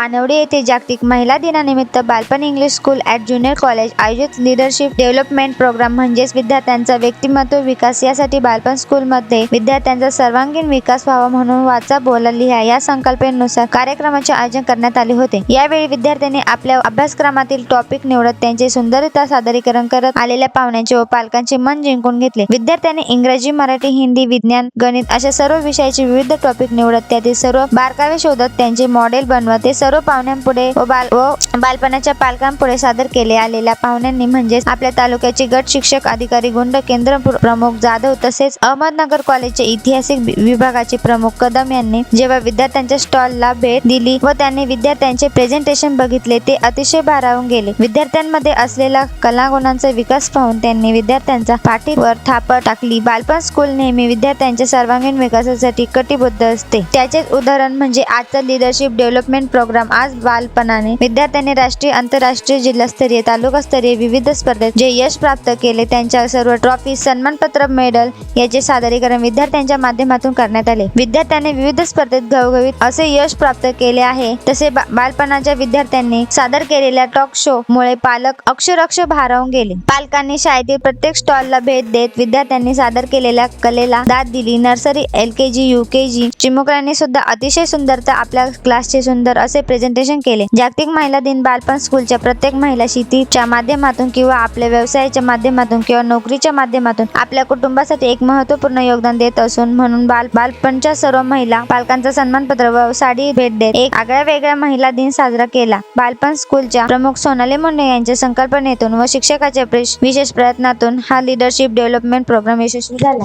पानवडी येथे जागतिक महिला दिनानिमित्त Balpan English school at junior college आयोजित लिडरशिप डेव्हलपमेंट प्रोग्राम म्हणजेच विद्यार्थ्यांचा व्यक्तिमत्व विकास यासाठी बालपण स्कूलमध्ये विद्यार्थ्यांचा सर्वांगीण विकास व्हावा म्हणून वाचा बोला लिहा या संकल्पनेनुसार कार्यक्रमाचे आयोजन करण्यात आले होते. यावेळी विद्यार्थ्यांनी आपल्या अभ्यासक्रमातील टॉपिक निवडत त्यांचे सुंदरता सादरीकरण करत आलेल्या पाहुण्यांचे व पालकांचे मन जिंकून घेतले. विद्यार्थ्यांनी इंग्रजी मराठी हिंदी विज्ञान गणित अशा सर्व विषयाचे विविध टॉपिक निवडत त्यातील सर्व बारकावे शोधत त्यांचे मॉडेल बनवत ते सर्व पाहुण्यांपुढे व बाल व बालपणाच्या पालकांपुढे सादर केले आलेल्या पाहुण्यांनी म्हणजेच आपल्या तालुक्याचे गट शिक्षक अधिकारी गुंड केंद्र प्रमुख जाधव तसेच अहमदनगर कॉलेजचे ऐतिहासिक विभागाचे प्रमुख कदम यांनी जेव्हा विद्यार्थ्यांच्या स्टॉलला भेट दिली व त्यांनी विद्यार्थ्यांचे प्रेझेंटेशन बघितले ते अतिशय भारावून गेले. विद्यार्थ्यांमध्ये असलेला कलागुणांचा विकास पाहून त्यांनी विद्यार्थ्यांचा पाठीवर थापट टाकली. बालपण स्कूल नेहमी विद्यार्थ्यांच्या सर्वांगीण विकासासाठी कटिबद्ध असते. त्याचेच उदाहरण म्हणजे आजचा लिडरशिप डेव्हलपमेंट प्रोग्राम आज बालपणाने विद्यार्थ्यांनी राष्ट्रीय आंतरराष्ट्रीय जिल्हास्तरीय तालुकास्तरीय विविध स्पर्धेत जे यश प्राप्त केले त्यांच्या सर्व ट्रॉफी सन्मानपत्र मेडल याचे सादरीकरण विद्यार्थ्यांच्या माध्यमातून करण्यात आले. विद्यार्थ्यांनी विविध स्पर्धेत घवघवीत असे यश प्राप्त केले आहे तसे बालपणाच्या विद्यार्थ्यांनी सादर केलेल्या टॉक शो मुळे पालक अक्षरक्ष भारावून गेले. पालकांनी शाळेतील प्रत्येक स्टॉलला भेट देत विद्यार्थ्यांनी सादर केलेल्या कलेला दाद दिली. Nursery L K G U K G चिमुकल्यांनी सुद्धा अतिशय सुंदरता आपल्या क्लासचे सुंदर असे प्रेझेंटेशन केले. जागतिक महिला दिन बालपण स्कूलच्या प्रत्येक महिला शेतीच्या माध्यमातून किंवा आपल्या व्यवसायाच्या माध्यमातून किंवा नोकरीच्या माध्यमातून आपल्या कुटुंबासाठी एक महत्त्वपूर्ण योगदान देत असून म्हणून बाल बालपणच्या सर्व महिला पालकांचा सन्मानपत्र व साडी भेट देत एक आगळ्या वेगळ्या महिला दिन साजरा केला. बालपण स्कूलच्या प्रमुख सोनाली मुंडे यांच्या संकल्पनेतून व शिक्षकाच्या विशेष प्रयत्नातून हा लिडरशिप डेव्हलपमेंट प्रोग्राम यशस्वी झाला.